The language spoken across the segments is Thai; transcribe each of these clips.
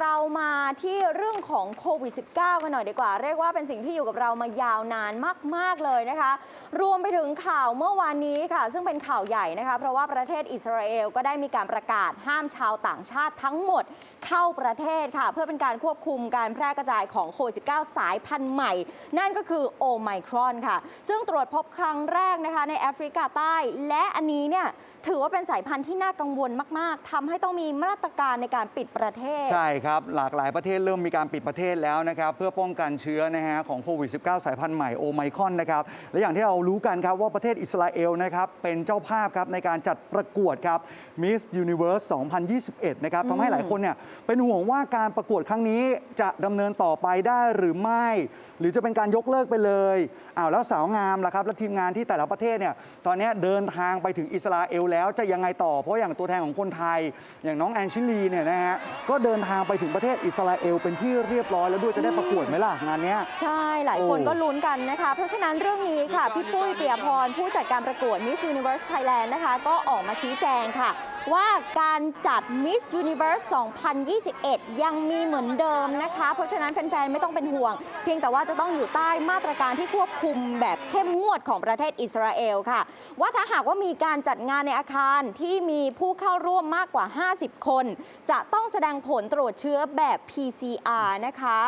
เรามาที่เรื่องของโควิด -19 กันหน่อยดีกว่า เรียกว่าเป็นสิ่งที่อยู่กับเรามายาวนานมาก ๆ เลยนะคะ รวมไปถึงข่าวเมื่อวานนี้ค่ะ ซึ่งเป็นข่าวใหญ่นะคะ เพราะว่าประเทศอิสราเอลก็ได้มีการประกาศห้ามชาวต่างชาติทั้งหมดเข้าประเทศค่ะ เพื่อเป็นการควบคุมการแพร่กระจายของโควิด -19 สายพันธุ์ใหม่ นั่นก็คือโอไมครอนค่ะ ซึ่งตรวจพบครั้งแรกนะคะในแอฟริกาใต้ และอันนี้เนี่ยถือว่าเป็นสายพันธุ์ที่น่ากังวลมาก ๆทำให้ต้องมีมาตรการในการปิดประเทศใช่ครับ หลากหลายประเทศเริ่มมีการปิดประเทศแล้วนะครับ เพื่อป้องกันเชื้อนะฮะของโควิด -19 สายพันธุ์ใหม่โอไมครอนนะครับ และอย่างที่เรารู้กันครับว่าประเทศอิสราเอลนะครับ เป็นเจ้าภาพครับในการจัดประกวดครับ Miss Universe 2021 นะครับทำให้หลายคนเนี่ยเป็นห่วงว่าการประกวดครั้งนี้จะดำเนินต่อไปได้หรือไม่ หรือจะเป็นการยกเลิกไปเลยอ้าวแล้วสาวงามล่ะครับและทีมงานที่แต่ละประเทศเนี่ยตอนนี้เดินทางไปถึงอิสราเอลแล้วจะยังไงต่อเพราะอย่างตัวแทนของคนไทย อย่างน้องแอนชิลีเนี่ยนะฮะก็เดินทางไปถึงประเทศอิสราเอลเป็นที่เรียบร้อยแล้วด้วยจะได้ประกวดไหมล่ะงานเนี้ย ใช่ หลายคนก็ลุ้นกันนะคะ เพราะฉะนั้นเรื่องนี้ค่ะ พี่ปุ้ยเปียพร ผู้จัดการประกวด Miss Universe Thailand นะคะ ก็ออกมาชี้แจงค่ะ ว่าการจัด Miss Universe 2021 ยังมีเหมือนเดิมนะคะ เพราะฉะนั้นแฟน ๆ ไม่ต้องเป็นห่วง เพียงแต่ว่าจะต้องอยู่ใต้มาตรการที่ควบคุมแบบเข้มงวดของประเทศอิสราเอลค่ะ ว่าถ้าหากว่ามีการจัดงานในอาคารที่มีผู้เข้าร่วมมากกว่า 50 คน จะต้องแสดงผลตรวจเชื้อแบบ PCR นะคะ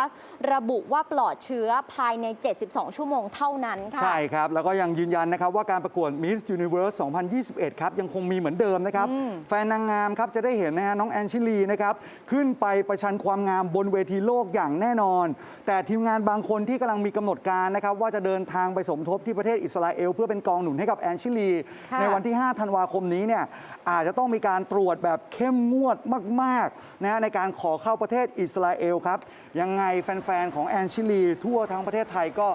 ระบุว่าปลอดเชื้อภายใน 72 ชั่วโมงเท่านั้นค่ะ ใช่ครับ แล้วก็ยังยืนยันนะครับว่าการประกวด Miss Universe 2021 ครับยังคงมีเหมือนเดิมนะครับอืมแฟนนางงามครับจะได้เห็นนะฮะน้องแอนชิลีนะครับขึ้นไปประชันความงามบนเวทีโลกอย่างแน่นอน แต่ทีมงานบางคนที่กำลังมีกำหนดการนะครับว่าจะเดินทางไปสมทบที่ประเทศอิสราเอล เพื่อเป็นกองหนุนให้กับแอนชิลีค่ะในวันที่ 5 ธันวาคมนี้เนี่ยอาจจะต้องมีการตรวจแบบเข้มงวดมากๆนะฮะในการขอเข้าประเทศอิสราเอลครับยังไงแฟน ๆ ของแอนชิลี ทั่วทั้งประเทศไทยก็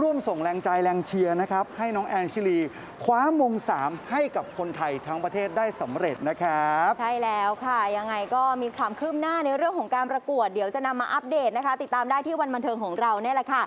ร่วมส่งแรงใจแรงเชียร์นะครับให้น้องแอนชิลี คว้ามง 3 ให้กับคนไทยทั้งประเทศได้สำเร็จนะครับ ใช่แล้วค่ะ ยังไงก็มีความคืบหน้าในเรื่องของการประกวด เดี๋ยวจะนำมาอัปเดตนะคะ ติดตามได้ที่วันบันเทิงของเราเนี่ยแหละค่ะ